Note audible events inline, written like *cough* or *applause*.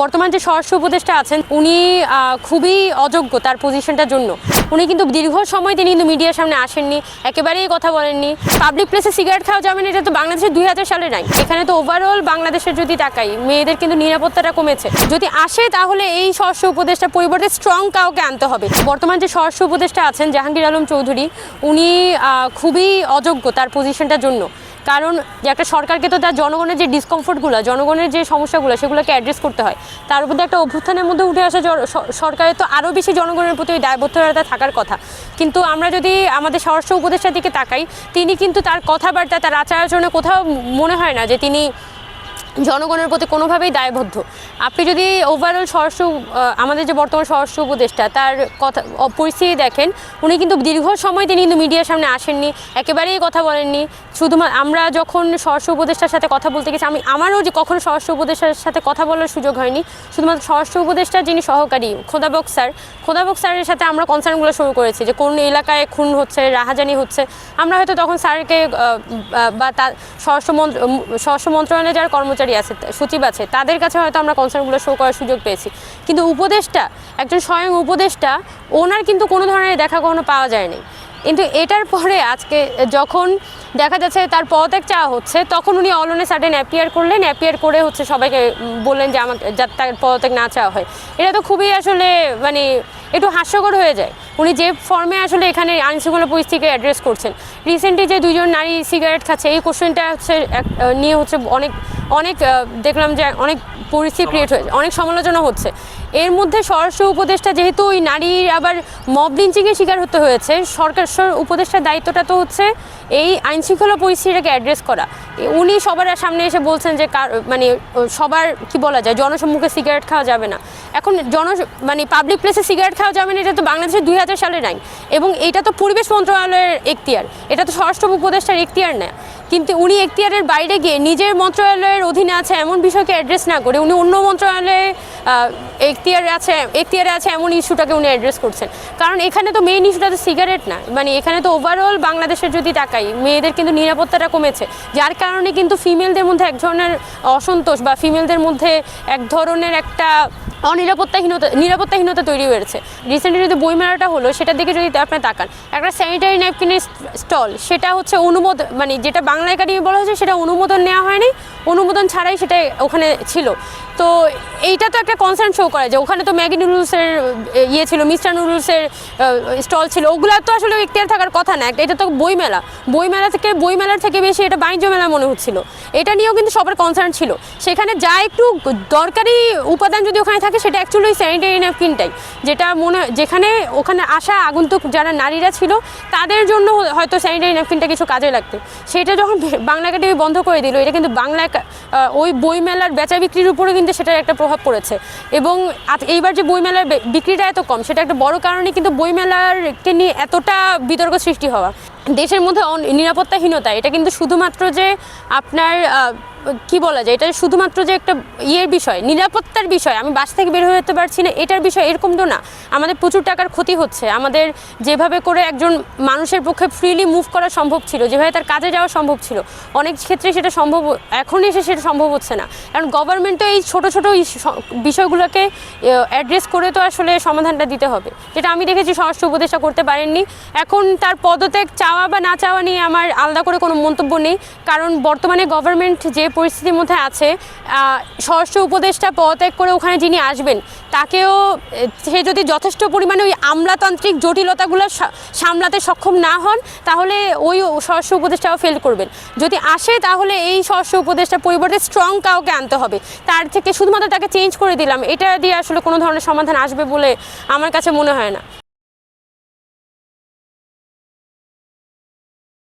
বর্তমান যে স্বরাষ্ট্র উপদেষ্টা আছেন, উনি খুবই অযোগ্য তার পজিশনটার জন্য। উনি কিন্তু দীর্ঘ সময় তিনি কিন্তু মিডিয়ার সামনে আসেননি, একেবারেই কথা বলেননি। পাবলিক প্লেসে সিগারেট খাওয়া যাবে না, এটা তো বাংলাদেশের দুই হাজার সালে নাই। এখানে তো ওভারঅল বাংলাদেশের যদি তাকাই, মেয়েদের কিন্তু নিরাপত্তাটা কমেছে। যদি আসে তাহলে এই স্বরাষ্ট্র উপদেষ্টা পরিবর্তে স্ট্রং কাউকে আনতে হবে। বর্তমান যে স্বরাষ্ট্র উপদেষ্টা আছেন, জাহাঙ্গীর আলম চৌধুরী, উনি খুবই অযোগ্য তার পজিশনটার জন্য। কারণ একটা সরকারকে তো তার জনগণের যে ডিসকমফোর্টগুলো জনগণের যে সমস্যাগুলো, সেগুলোকে অ্যাড্রেস করতে হয়। তার উপর একটা অভ্যুত্থানের মধ্যে উঠে আসা সরকারের তো আরও বেশি জনগণের প্রতি দায়বদ্ধতা থাকার কথা। কিন্তু আমরা যদি আমাদের স্বরাষ্ট্র উপদেষ্টার দিকে তাকাই, তিনি কিন্তু তার কথাবার্তা, তার আচার আচরণে কোথাও মনে হয় না যে তিনি জনগণের প্রতি কোনোভাবেই দায়বদ্ধ। আপনি যদি ওভারঅল স্বরাষ্ট্র আমাদের যে বর্তমান স্বরাষ্ট্র উপদেষ্টা, তার কথা পরিস্থিতি দেখেন, উনি কিন্তু দীর্ঘ সময় তিনি কিন্তু মিডিয়ার সামনে আসেননি, একেবারেই কথা বলেননি। শুধুমাত্র আমরা যখন স্বরাষ্ট্র উপদেষ্টার সাথে কথা বলতে গেছি, আমি, আমারও যে কখনো স্বরাষ্ট্র উপদেষ্টার সাথে কথা বলার সুযোগ হয়নি। শুধুমাত্র স্বরাষ্ট্র উপদেষ্টার যিনি সহকারী, খোদাবক স্যার, খোদাবক স্যারের সাথে আমরা কনসার্নগুলো শুরু করেছি, যে কোন এলাকায় খুন হচ্ছে, রাহাজানি হচ্ছে। আমরা হয়তো তখন স্যারকে বা তার স্বরাষ্ট্র মন্ত্র স্বরাষ্ট্র মন্ত্রণালয়ে যারা কর্মচারী আছে সচিব আছে, তাদের কাছে হয়তো আমরা কনসার্নগুলো শো করার সুযোগ পেয়েছি। কিন্তু উপদেষ্টা, একজন স্বয়ং উপদেষ্টা, ওনার কিন্তু কোনো ধরনের দেখা কখনো পাওয়া যায়নি। কিন্তু এটার পরে আজকে যখন দেখা যাচ্ছে তার পদত্যাগ চাওয়া হচ্ছে, তখন উনি অলনে সাডেন অ্যাপিয়ার করলেন অ্যাপিয়ার করে হচ্ছে সবাইকে বললেন যে আমাকে যাতে তার পদত্যাগ না চাওয়া হয়। এটা তো খুবই আসলে মানে একটু হাস্যকর হয়ে যায়। উনি যে ফর্মে আসলে এখানে আইনশৃঙ্খলা পরিস্থিতিকে অ্যাড্রেস করছেন। রিসেন্টলি যে দুজন নারী সিগারেট খাচ্ছে, এই কোশ্চেনটা হচ্ছে নিয়ে হচ্ছে অনেক অনেক দেখলাম যে অনেক পরিস্থিতি ক্রিয়েট হয়েছে অনেক সমালোচনা হচ্ছে। এর মধ্যে স্বরাষ্ট্র উপদেষ্টা যেহেতু ওই নারীর আবার মব লিঞ্চিংয়ের শিকার হতে হয়েছে সরকার উপদেষ্টার দায়িত্বটা তো হচ্ছে এই আইনশৃঙ্খলা পরিস্থিতিটাকে অ্যাড্রেস করা। উনি সবার সামনে এসে বলছেন যে কার মানে সবার কি বলা যায় জনসম্মুখে সিগারেট খাওয়া যাবে না। এখন জন মানে পাবলিক প্লেসে সিগারেট খাওয়া যাবে না এটা তো বাংলাদেশের দুই হাজার সালের আইন। এবং এটা তো পরিবেশ মন্ত্রণালয়ের এখতিয়ার এটা তো স্বরাষ্ট্র উপদেষ্টার এখতিয়ার না। কিন্তু উনি এখতিয়ারের বাইরে গিয়ে নিজের মন্ত্রণালয়ের অধীনে আছে এমন বিষয়কে অ্যাড্রেস না করে উনি অন্য মন্ত্রণালয়ে এখতিয়ারে আছে এখতিয়ারে আছে এমন ইস্যুটাকে উনি অ্যাড্রেস করছেন। কারণ এখানে তো মেইন ইস্যুটা তো সিগারেট না। মানে এখানে তো ওভারঅল বাংলাদেশের যদি তাকাই, মেয়েদের কিন্তু নিরাপত্তাটা কমেছে। যার কারণে কিন্তু ফিমেলদের মধ্যে এক ধরনের অসন্তোষ বা ফিমেলদের মধ্যে এক ধরনের একটা অনিরাপত্তাহীনতা, নিরাপত্তাহীনতা তৈরি হয়েছে। রিসেন্টলি যদি বইমেলাটা হলো, সেটার দিকে যদি আপনি তাকান, একটা স্যানিটারি ন্যাপকিনের স্টল সেটা হচ্ছে অনুমোদন মানে যেটা বাংলা একাডেমি বলা হয়েছে, সেটা অনুমোদন নেওয়া হয়নি। অনুমোদন ছাড়াই সেটা ওখানে ছিল। তো এইটা তো একটা কনসার্ন শো করা যে ওখানে তো ম্যাগি নুডলসের ইয়ে ছিল মিস্টার নুডলসের স্টল ছিল। ওগুলো তো আসলে ইখতিয়ার থাকার কথা না, এটা তো বইমেলা বইমেলা থেকে বইমেলার থেকে বেশি এটা বাণিজ্য মেলা মনে হচ্ছিল। এটা নিয়েও কিন্তু সবার কনসার্ন ছিল। সেখানে যা একটু দরকারি উপাদান যদি ওখানে থাকে সেটা অ্যাকচুয়ালি স্যানিটারি ন্যাপকিনটাই যেটা মনে যেখানে ওখানে আসা আগন্তুক যারা নারীরা ছিল, তাদের জন্য হয়তো স্যানিটারি ন্যাপকিনটা কিছু কাজে লাগতো। সেটা যখন *laughs* বাংলা একাডেমি বন্ধ করে দিল, এটা কিন্তু বাংলা ওই বইমেলার বেচা বিক্রির উপরে কিন্তু সেটার একটা প্রভাব পড়েছে। এবং এইবার যে বইমেলার বিক্রিটা এত কম, সেটা একটা বড় কারণে কিন্তু বইমেলারকে নিয়ে এতটা বিতর্ক সৃষ্টি হওয়া। দেশের মধ্যে নিরাপত্তাহীনতা, এটা কিন্তু শুধুমাত্র যে আপনার কি বলা যায়, এটা শুধুমাত্র যে একটা ইয়ের বিষয়, নিরাপত্তার বিষয়, আমি বাস থেকে বের হয়ে যেতে পারছি না, এটার বিষয় এরকম তো না। আমাদের প্রচুর টাকার ক্ষতি হচ্ছে। আমাদের যেভাবে করে একজন মানুষের পক্ষে ফ্রিলি মুভ করা সম্ভব ছিল, যেভাবে তার কাজে যাওয়া সম্ভব ছিল, অনেক ক্ষেত্রে সেটা সম্ভব এখন এসে সেটা সম্ভব হচ্ছে না। কারণ গভর্নমেন্টও এই ছোট ছোট বিষয়গুলোকে অ্যাড্রেস করে তো আসলে সমাধানটা দিতে হবে। যেটা আমি দেখেছি স্বরাষ্ট্র উপদেষ্টা করতে পারেননি। এখন তার পদত্যাগ চাওয়া বা না চাওয়া নিয়ে আমার আলাদা করে কোনো মন্তব্য নেই। কারণ বর্তমানে গভর্নমেন্ট যে পরিস্থিতির মধ্যে আছে স্বরাষ্ট্র উপদেষ্টা পদত্যাগ করে ওখানে যিনি আসবেন, তাকেও, সে যদি যথেষ্ট পরিমাণে ওই আমলাতান্ত্রিক জটিলতাগুলো সামলাতে সক্ষম না হন, তাহলে ওই স্বরাষ্ট্র উপদেষ্টাও ফেল করবেন। যদি আসে, তাহলে এই স্বরাষ্ট্র উপদেষ্টার পরিবর্তে স্ট্রং কাউকে আনতে হবে। তার থেকে শুধুমাত্র তাকে চেঞ্জ করে দিলাম, এটা দিয়ে আসলে কোনো ধরনের সমাধান আসবে বলে আমার কাছে মনে হয় না।